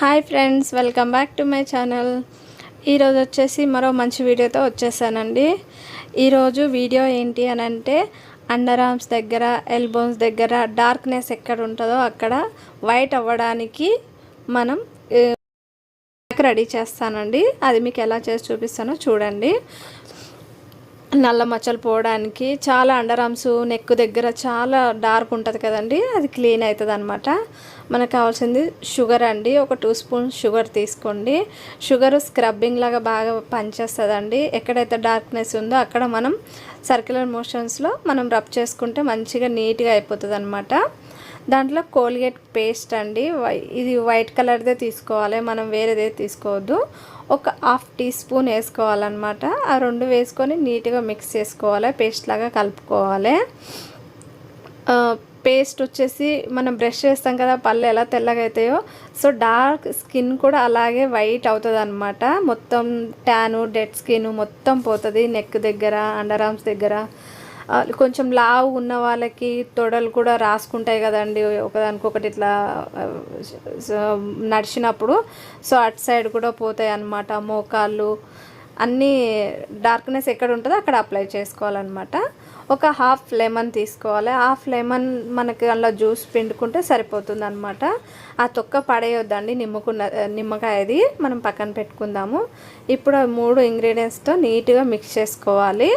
Hi friends welcome back to my channel. ఈరోజు వచ్చేసి మరో మంచి వీడియోతో వచ్చేసానండి. ఈరోజు వీడియో ఏంటి అని అంటే అండర్ ఆర్మ్స్ దగ్గర ఎల్బోన్స్ దగ్గర డార్క్నెస్ ఎక్కడ ఉంటుందో అక్కడ వైట్ అవ్వడానికి మనం రెడీ చేస్తానండి. అది మీకు ఎలా చేసి చూపిస్తానో చూడండి. నల్ల మచ్చలు పోవడానికి చాలా అండర్ ఆర్మ్స్ నెక్ దగ్గర చాలా డార్క్ ఉంటుంది కదండి అది క్లీన్ అవుతుంది అనమాట మనకు కావాల్సింది షుగర్ అండి ఒక టూ స్పూన్ షుగర్ తీసుకోండి. షుగర్ స్క్రబ్బింగ్ లాగా బాగా పనిచేస్తుందండి. ఎక్కడైతే డార్క్నెస్ ఉందో అక్కడ మనం సర్క్యులర్ మోషన్స్లో మనం రబ్ చేసుకుంటే మంచిగా నీట్గా అయిపోతుంది అనమాట దాంట్లో కోల్గేట్ పేస్ట్ అండి ఇది వైట్ కలర్దే తీసుకోవాలి మనం వేరేదే తీసుకోవద్దు. ఒక హాఫ్ టీ స్పూన్ వేసుకోవాలన్నమాట. ఆ రెండు వేసుకొని నీట్గా మిక్స్ చేసుకోవాలి. పేస్ట్ లాగా కలుపుకోవాలి. పేస్ట్ వచ్చేసి మనం బ్రష్ చేస్తాం కదా పళ్ళు ఎలా తెల్లగా అవుతాయో సో డార్క్ స్కిన్ కూడా అలాగే వైట్ అవుతుంది అనమాట మొత్తం ట్యాను డెడ్ స్కిన్ మొత్తం పోతుంది నెక్ దగ్గర అండర్ ఆర్మ్స్ దగ్గర. కొంచెం లావు ఉన్న వాళ్ళకి తొడలు కూడా రాసుకుంటాయి కదండి. ఒకదానికొకటి ఇట్లా నడిచినప్పుడు సో అటు సైడ్ కూడా పోతాయి అన్నమాట మోకాళ్ళు. అన్నీ డార్క్నెస్ ఎక్కడ ఉంటుందో అక్కడ అప్లై చేసుకోవాలన్నమాట. ఒక హాఫ్ లెమన్ తీసుకోవాలి. హాఫ్ లెమన్ మనకి అందులో జ్యూస్ పిండుకుంటే సరిపోతుంది అనమాట ఆ తొక్క పడేయొద్దండి నిమ్మకున్న నిమ్మకాయది. మనం పక్కన పెట్టుకుందాము. ఇప్పుడు మూడు ఇంగ్రీడియంట్స్తో నీట్గా మిక్స్ చేసుకోవాలి.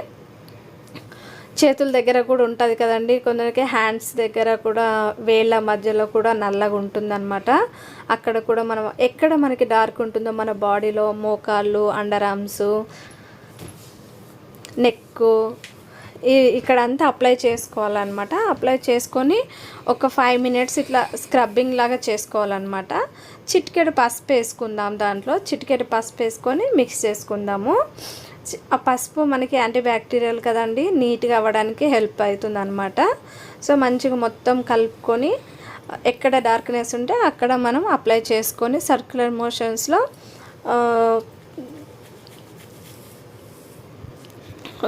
చేతుల దగ్గర కూడా ఉంటుంది కదండి. కొందరికి హ్యాండ్స్ దగ్గర కూడా వేళ్ళ మధ్యలో కూడా నల్లగా ఉంటుందన్నమాట. అక్కడ కూడా మనం ఎక్కడ మనకి డార్క్ ఉంటుందో మన బాడీలో మోకాళ్ళు అండర్ ఆర్మ్స్ నెక్ ఇక్కడ అంతా అప్లై చేసుకోవాలన్నమాట. అప్లై చేసుకొని ఒక ఫైవ్ మినిట్స్ ఇట్లా స్క్రబ్బింగ్ లాగా చేసుకోవాలన్నమాట. చిటికెడు పసుపు వేసుకుందాం దాంట్లో. చిటికెడు పసుపు వేసుకొని మిక్స్ చేసుకుందాము. ఆ పసుపు మనకి యాంటీ బ్యాక్టీరియల్ కదండి నీట్గా అవ్వడానికి హెల్ప్ అవుతుంది అనమాట సో మంచిగా మొత్తం కలుపుకొని ఎక్కడ డార్క్నెస్ ఉంటే అక్కడ మనం అప్లై చేసుకొని సర్క్యులర్ మోషన్స్లో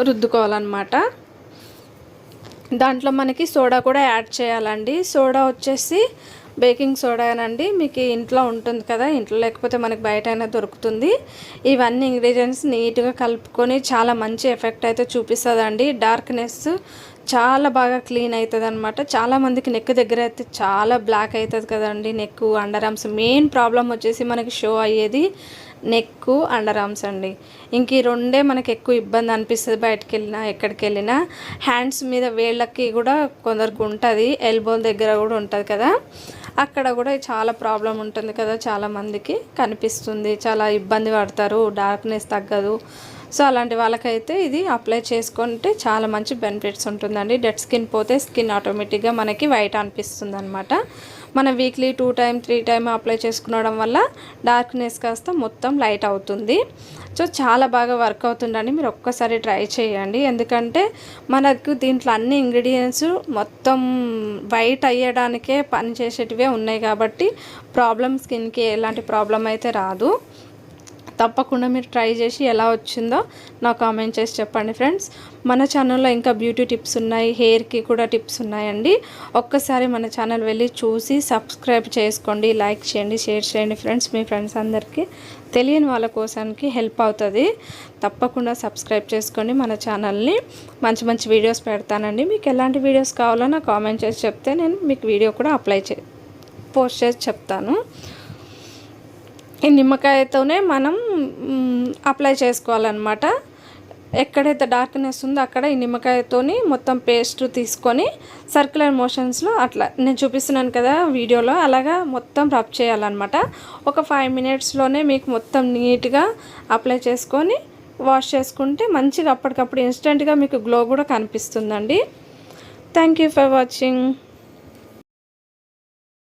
రుద్దుకోవాలన్నమాట. దాంట్లో మనకి సోడా కూడా యాడ్ చేయాలండి. సోడా వచ్చేసి బేకింగ్ సోడానండి మీకు ఇంట్లో ఉంటుంది కదా ఇంట్లో లేకపోతే మనకి బయట అయినా దొరుకుతుంది. ఇవన్నీ ఇంగ్రీడియంట్స్ నీట్గా కలుపుకొని చాలా మంచి ఎఫెక్ట్ అయితే చూపిస్తుందండి. డార్క్నెస్ చాలా బాగా క్లీన్ అవుతుంది అనమాట చాలామందికి నెక్ దగ్గర అయితే చాలా బ్లాక్ అవుతుంది కదండి neck under arms main problem వచ్చేసి మనకి షో అయ్యేది నెక్ అండర్ ఆర్మ్స్ అండి. ఇంక ఈ రెండే మనకి ఎక్కువ ఇబ్బంది అనిపిస్తుంది బయటకు వెళ్ళినా ఎక్కడికి వెళ్ళినా హ్యాండ్స్ మీద వేళ్ళకి కూడా కొందరికి ఉంటుంది ఎల్బోల్ దగ్గర కూడా ఉంటుంది కదా. అక్కడ కూడా చాలా ప్రాబ్లం ఉంటుంది కదా చాలామందికి కనిపిస్తుంది. చాలా ఇబ్బంది పడతారు డార్క్నెస్ తగ్గదు. సో అలాంటి వాళ్ళకైతే ఇది అప్లై చేసుకుంటే చాలా మంచి బెనిఫిట్స్ ఉంటుందండి. డెడ్ స్కిన్ పోతే స్కిన్ ఆటోమేటిక్గా మనకి వైట్ అనిపిస్తుంది అనమాట మన weekly two time three time apply చేసుకునడం వల్ల డార్క్నెస్ కాస్త మొత్తం లైట్ అవుతుంది. సో చాలా బాగా వర్క్ అవుతుందండి. మీరు ఒక్కసారి ట్రై చేయండి. ఎందుకంటే మనకు దీంట్లో అన్ని ఇంగ్రీడియంట్స్ మొత్తం వైట్ అయ్యడానికే పనిచేసేటివే ఉన్నాయి కాబట్టి ప్రాబ్లమ్ స్కిన్కి ఎలాంటి ప్రాబ్లం అయితే రాదు. తప్పకుండా మీరు ట్రై చేసి ఎలా వచ్చిందో నాకు కామెంట్ చేసి చెప్పండి ఫ్రెండ్స్. మన ఛానల్లో ఇంకా బ్యూటీ టిప్స్ ఉన్నాయి హెయిర్కి కూడా టిప్స్ ఉన్నాయండి. ఒక్కసారి మన ఛానల్ వెళ్ళి చూసి సబ్స్క్రైబ్ చేసుకోండి లైక్ చేయండి షేర్ చేయండి ఫ్రెండ్స్. మీ ఫ్రెండ్స్ అందరికీ తెలియని వాళ్ళ కోసానికి హెల్ప్ అవుతుంది. తప్పకుండా సబ్స్క్రైబ్ చేసుకోండి మన ఛానల్ని. మంచి మంచి వీడియోస్ పెడతానండి. మీకు ఎలాంటి వీడియోస్ కావాలో నాకు కామెంట్ చేసి చెప్తే నేను మీకు వీడియో కూడా అప్లై చే పోస్ట్ చేసి చెప్తాను. ఈ నిమ్మకాయతోనే మనం అప్లై చేసుకోవాలన్నమాట. ఎక్కడైతే డార్క్నెస్ ఉందో అక్కడ ఈ నిమ్మకాయతోని మొత్తం పేస్ట్ తీసుకొని సర్క్యులర్ మోషన్స్లో అట్లా నేను చూపిస్తున్నాను కదా వీడియోలో అలాగా మొత్తం రబ్ చేయాలన్నమాట. ఒక ఫైవ్ మినిట్స్లోనే మీకు మొత్తం నీట్గా అప్లై చేసుకొని వాష్ చేసుకుంటే మంచిగా అప్పటికప్పుడు ఇన్స్టెంట్గా మీకు గ్లో కూడా కనిపిస్తుందండి. Thank you for watching